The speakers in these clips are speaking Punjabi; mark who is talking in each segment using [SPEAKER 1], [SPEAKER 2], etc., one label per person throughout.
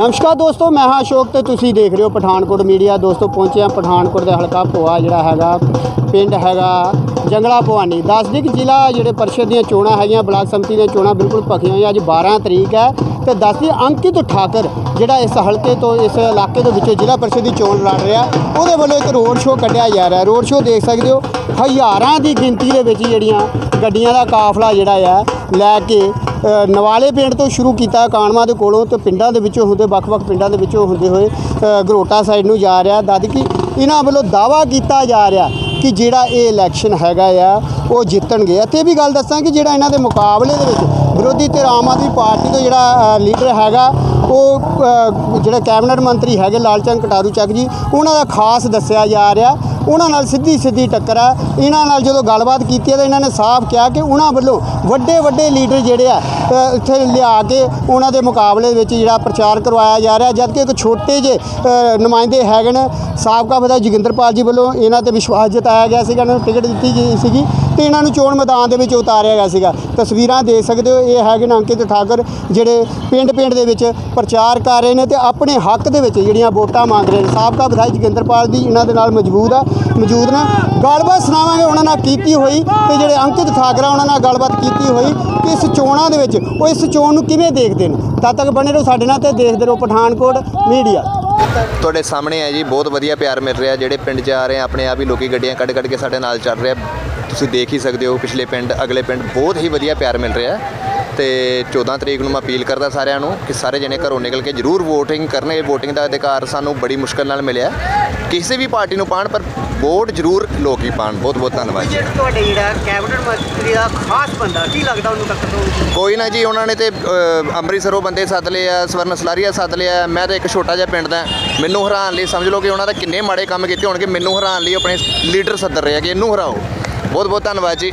[SPEAKER 1] ਨਮਸਕਾਰ ਦੋਸਤੋ, ਮੈਂ ਹਾਂ ਅਸ਼ੋਕ ਤੇ ਤੁਸੀਂ ਦੇਖ ਰਹੇ ਹੋ ਪਠਾਨਕੋਟ ਮੀਡੀਆ। ਦੋਸਤੋ, ਪਹੁੰਚੇ ਹਾਂ ਪਠਾਨਕੋਟ ਦੇ ਹਲਕਾ ਭੋਆ ਜਿਹੜਾ ਹੈਗਾ, ਪਿੰਡ ਹੈਗਾ ਜੰਗਲਾ ਭਵਾਨੀ। ਦੱਸਦੀ ਕਿ ਜ਼ਿਲ੍ਹਾ ਜਿਹੜੇ ਪਰਿਸ਼ਦ ਦੀਆਂ ਚੋਣਾਂ ਹੈਗੀਆਂ, ਬਲਾਕ ਸੰਮਤੀ ਦੀਆਂ ਚੋਣਾਂ ਬਿਲਕੁਲ ਭਖੀਆਂ ਹੋਈਆਂ। ਅੱਜ 12 ਤਰੀਕ ਹੈ ਤੇ ਦੱਸਦੀ ਅੰਕਿਤ ਠਾਕਰ ਜਿਹੜਾ ਇਸ ਹਲਕੇ ਤੋਂ, ਇਸ ਇਲਾਕੇ ਦੇ ਵਿੱਚੋਂ ਜ਼ਿਲ੍ਹਾ ਪਰਿਸ਼ਦ ਦੀ ਚੋਣ ਲੜ ਰਿਹਾ। ਉਹਦੇ ਵੱਲੋਂ ਇੱਕ ਰੋਡ ਸ਼ੋਅ ਕੱਢਿਆ ਜਾ ਰਿਹਾ। ਰੋਡ ਸ਼ੋਅ ਦੇਖ ਸਕਦੇ ਹੋ, ਹਜ਼ਾਰਾਂ ਦੀ ਗਿਣਤੀ ਦੇ ਵਿੱਚ ਜਿਹੜੀਆਂ ਗੱਡੀਆਂ ਦਾ ਕਾਫਲਾ ਜਿਹੜਾ ਆ ਲੈ ਕੇ ਨਵਾਲੇ ਪਿੰਡ ਤੋਂ ਸ਼ੁਰੂ ਕੀਤਾ ਕਾਨਵਾ ਦੇ ਕੋਲੋਂ ਤੇ ਪਿੰਡਾਂ ਦੇ ਵਿੱਚੋਂ ਹੁੰਦੇ ਵੱਖ-ਵੱਖ ਪਿੰਡਾਂ ਦੇ ਵਿੱਚੋਂ ਹੁੰਦੇ ਹੋਏ ਗਰੋਟਾ ਸਾਈਡ ਨੂੰ ਜਾ ਰਿਹਾ। ਦੱਦ ਕਿ ਇਹਨਾਂ ਵੱਲੋਂ ਦਾਵਾ ਕੀਤਾ ਜਾ ਰਿਹਾ ਕਿ ਜਿਹੜਾ ਇਹ ਇਲੈਕਸ਼ਨ ਹੈਗਾ ਆ ਉਹ ਜਿੱਤਣਗੇ। ਅਤੇ ਇਹ ਵੀ ਗੱਲ ਦੱਸਾਂ ਕਿ ਜਿਹੜਾ ਇਹਨਾਂ ਦੇ ਮੁਕਾਬਲੇ ਦੇ ਵਿੱਚ ਵਿਰੋਧੀ ਧਿਰ ਆਮ ਆਦਮੀ ਪਾਰਟੀ ਤੋਂ ਜਿਹੜਾ ਲੀਡਰ ਹੈਗਾ ਉਹ ਅ, ਜਿਹੜੇ ਕੈਬਨਿਟ ਮੰਤਰੀ ਹੈਗੇ ਲਾਲਚੰਦ ਕਟਾਰੂ ਚੱਕ ਜੀ ਉਹਨਾਂ ਦਾ ਖਾਸ ਦੱਸਿਆ ਜਾ ਰਿਹਾ ਉਹਨਾਂ ਨਾਲ ਸਿੱਧੀ ਸਿੱਧੀ ਟੱਕਰ ਹੈ। ਇਹਨਾਂ ਨਾਲ ਜਦੋਂ ਗੱਲਬਾਤ ਕੀਤੀ ਹੈ ਤਾਂ ਇਹਨਾਂ ਨੇ ਸਾਫ਼ ਕਿਹਾ ਕਿ ਉਹਨਾਂ ਵੱਲੋਂ ਵੱਡੇ ਵੱਡੇ ਲੀਡਰ ਜਿਹੜੇ ਆ ਇੱਥੇ ਲਿਆ ਕੇ ਉਹਨਾਂ ਦੇ ਮੁਕਾਬਲੇ ਵਿੱਚ ਜਿਹੜਾ ਪ੍ਰਚਾਰ ਕਰਵਾਇਆ ਜਾ ਰਿਹਾ, ਜਦਕਿ ਇੱਕ ਛੋਟੇ ਜਿਹੇ ਨੁਮਾਇੰਦੇ ਹੈਗੇ ਨੇ। ਸਾਬਕਾ ਵਿਧਾਇਕ ਜੋਗਿੰਦਰਪਾਲ ਜੀ ਵੱਲੋਂ ਇਹਨਾਂ ਤੇ ਵਿਸ਼ਵਾਸ ਜਤਾਇਆ ਗਿਆ ਸੀਗਾ, ਇਹਨਾਂ ਨੂੰ ਟਿਕਟ ਦਿੱਤੀ ਗਈ ਸੀਗੀ। ਤੇ ਇਹਨਾਂ ਨੂੰ ਚੋਣ ਮੈਦਾਨ ਦੇ ਵਿੱਚ ਉਤਾਰਿਆ ਗਿਆ ਸੀਗਾ। ਤਸਵੀਰਾਂ ਦੇਖ ਸਕਦੇ ਹੋ, ਇਹ ਹੈਗੇ ਨੇ ਅੰਕਿਤ ਠਾਕਰ, ਜਿਹੜੇ ਪਿੰਡ ਪਿੰਡ ਦੇ ਵਿੱਚ ਪ੍ਰਚਾਰ ਕਰ ਰਹੇ ਨੇ ਤੇ ਆਪਣੇ ਹੱਕ ਦੇ ਵਿੱਚ ਜਿਹੜੀਆਂ ਵੋਟਾਂ ਮੰਗ ਰਹੇ ਨੇ। ਸਾਬਕਾ ਵਿਧਾਇਕ ਜੋਗਿੰਦਰਪਾਲ ਦੀ ਇਹਨਾਂ ਦੇ ਨਾਲ ਮੌਜੂਦ ਆ, ਮੌਜੂਦ ਨੇ। ਗੱਲਬਾਤ ਸੁਣਾਵਾਂਗੇ ਉਹਨਾਂ ਨਾਲ ਕੀਤੀ ਹੋਈ ਤੇ ਜਿਹੜੇ ਅੰਕਿਤ ਠਾਕਰ ਆ, ਉਹਨਾਂ ਨਾਲ ਗੱਲਬਾਤ ਕੀਤੀ ਹੋਈ ਕਿ ਇਸ ਚੋਣਾਂ ਦੇ ਵਿੱਚ ਉਹ ਇਸ ਚੋਣ ਨੂੰ ਕਿਵੇਂ ਦੇਖਦੇ ਨੇ। ਤਦ ਤੱਕ ਬਣੇ ਰਹੋ ਸਾਡੇ ਨਾਲ ਤੇ ਦੇਖਦੇ ਰਹੋ ਪਠਾਨਕੋਟ ਮੀਡੀਆ।
[SPEAKER 2] ਤੁਹਾਡੇ ਸਾਹਮਣੇ ਹੈ ਜੀ, ਬਹੁਤ ਵਧੀਆ ਪਿਆਰ ਮਿਲ ਰਿਹਾ, ਜਿਹੜੇ ਪਿੰਡ 'ਚ ਆ ਰਹੇ ਆ, ਆਪਣੇ ਆਪ ਹੀ ਲੋਕੀ ਗੱਡੀਆਂ ਕੱਢ ਕੱਢ ਕੇ ਸਾਡੇ ਨਾਲ ਚੱਲ ਰਹੇ ਆ। ਤੁਸੀਂ ਦੇਖ ਹੀ ਸਕਦੇ ਹੋ, ਪਿਛਲੇ ਪਿੰਡ, ਅਗਲੇ ਪਿੰਡ, ਬਹੁਤ ਹੀ ਵਧੀਆ ਪਿਆਰ ਮਿਲ ਰਿਹਾ। ਤੇ 14 ਤਰੀਕ ਨੂੰ ਮੈਂ ਅਪੀਲ ਕਰਦਾ ਸਾਰਿਆਂ ਨੂੰ ਕਿ ਸਾਰੇ ਜਣੇ ਘਰੋਂ ਨਿਕਲ ਕੇ ਜ਼ਰੂਰ VOTING ਕਰਨੇ ਇਹ VOTING ਦਾ ਅਧਿਕਾਰ ਸਾਨੂੰ ਬੜੀ ਮੁਸ਼ਕਲ ਨਾਲ ਮਿਲਿਆ। ਕਿਸੇ ਵੀ ਪਾਰਟੀ ਨੂੰ ਪਾਣ ਪਰ ਵੋਟ ਜ਼ਰੂਰ ਲੋਕ ਹੀ ਪਾਣ ਬਹੁਤ ਬਹੁਤ ਧੰਨਵਾਦ ਜੀ।
[SPEAKER 1] ਤੁਹਾਡੇ ਜਿਹੜਾ ਕੈਬਨਿਟ ਮੰਤਰੀ ਦਾ ਖਾਸ ਬੰਦਾ ਕੀ ਲੱਗਦਾ ਉਹਨੂੰ ਟੱਕਰ ਦੋ
[SPEAKER 2] ਕੋਈ ਨਾ ਜੀ ਉਹਨਾਂ ਨੇ ਤੇ ਅੰਮ੍ਰਿਤਸਰੋਂ ਬੰਦੇ ਸੱਦ ਲਏ ਆ ਸਵਰਨ ਸਲਾਰੀਆ ਸੱਦ ਲਿਆ ਮੈਂ ਤਾਂ ਇੱਕ ਛੋਟਾ ਜਿਹਾ ਪਿੰਡ ਦਾ ਮੈਨੂੰ ਹਰਾਉਣ ਲਈ ਸਮਝ ਲਓ ਕਿ ਉਹਨਾਂ ਦਾ ਕਿੰਨੇ ਮਾੜੇ ਕੰਮ ਕੀਤੇ ਹੋਣਗੇ। ਮੈਨੂੰ ਹਰਾਉਣ ਲਈ ਆਪਣੇ ਲੀਡਰ ਸੱਦ ਰਹੇ ਆ ਕਿ ਇਹਨੂੰ ਹਰਾਓ। ਬਹੁਤ ਬਹੁਤ ਧੰਨਵਾਦ ਜੀ।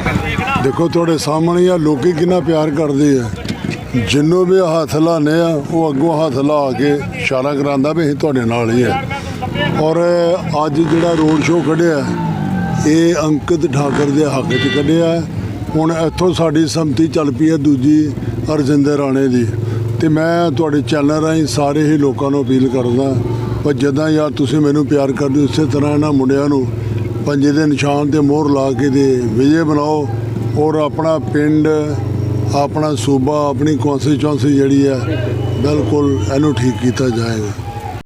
[SPEAKER 3] ਦੇਖੋ, ਤੁਹਾਡੇ ਸਾਹਮਣੇ ਆ, ਲੋਕੀ ਕਿੰਨਾ ਪਿਆਰ ਕਰਦੇ ਆ। ਜਿੰਨੂੰ ਵੀ ਹੱਥ ਲਾਣੇ ਆ, ਉਹ ਅੱਗੋਂ ਹੱਥ ਲਾ ਕੇ ਇਸ਼ਾਰਾ ਕਰਾਂਦਾ ਵੀ ਅਸੀਂ ਤੁਹਾਡੇ ਨਾਲ ਹੀ ਆ। ਔਰ ਅੱਜ ਜਿਹੜਾ ਰੋਡ ਸ਼ੋਅ ਕੱਢਿਆ, ਇਹ ਅੰਕਿਤ ਠਾਕਰ ਦੇ ਹੱਕ 'ਚ ਕੱਢਿਆ। ਹੁਣ ਇੱਥੋਂ ਸਾਡੀ ਸੰਮਤੀ ਚੱਲ ਪਈ ਹੈ ਦੂਜੀ ਅਰਜਿੰਦਰ ਰਾਣੇ ਦੀ। ਤੇ ਮੈਂ ਤੁਹਾਡੇ ਚੈਨਲ ਰਾਹੀਂ ਸਾਰੇ ਹੀ ਲੋਕਾਂ ਨੂੰ ਅਪੀਲ ਕਰਦਾ ਪਰ ਜਦਾਂ ਯਾਰ ਤੁਸੀਂ ਮੈਨੂੰ ਪਿਆਰ ਕਰਦੇ ਹੋ, ਉਸੇ ਤਰ੍ਹਾਂ ਇਹਨਾਂ ਮੁੰਡਿਆਂ ਨੂੰ ਪੰਜੇ ਦੇ ਨਿਸ਼ਾਨ ਤੇ ਮੋਹਰ ਲਾ ਕੇ ਦੇ ਵਿਜੇ ਬਣਾਓ ਔਰ ਆਪਣਾ ਪਿੰਡ, ਆਪਣਾ ਸੂਬਾ, ਆਪਣੀ ਕੌਂਸਟੀਚੁਐਂਸੀ ਜਿਹੜੀ ਹੈ, ਬਿਲਕੁਲ ਇਹਨੂੰ ਠੀਕ ਕੀਤਾ ਜਾਏਗਾ।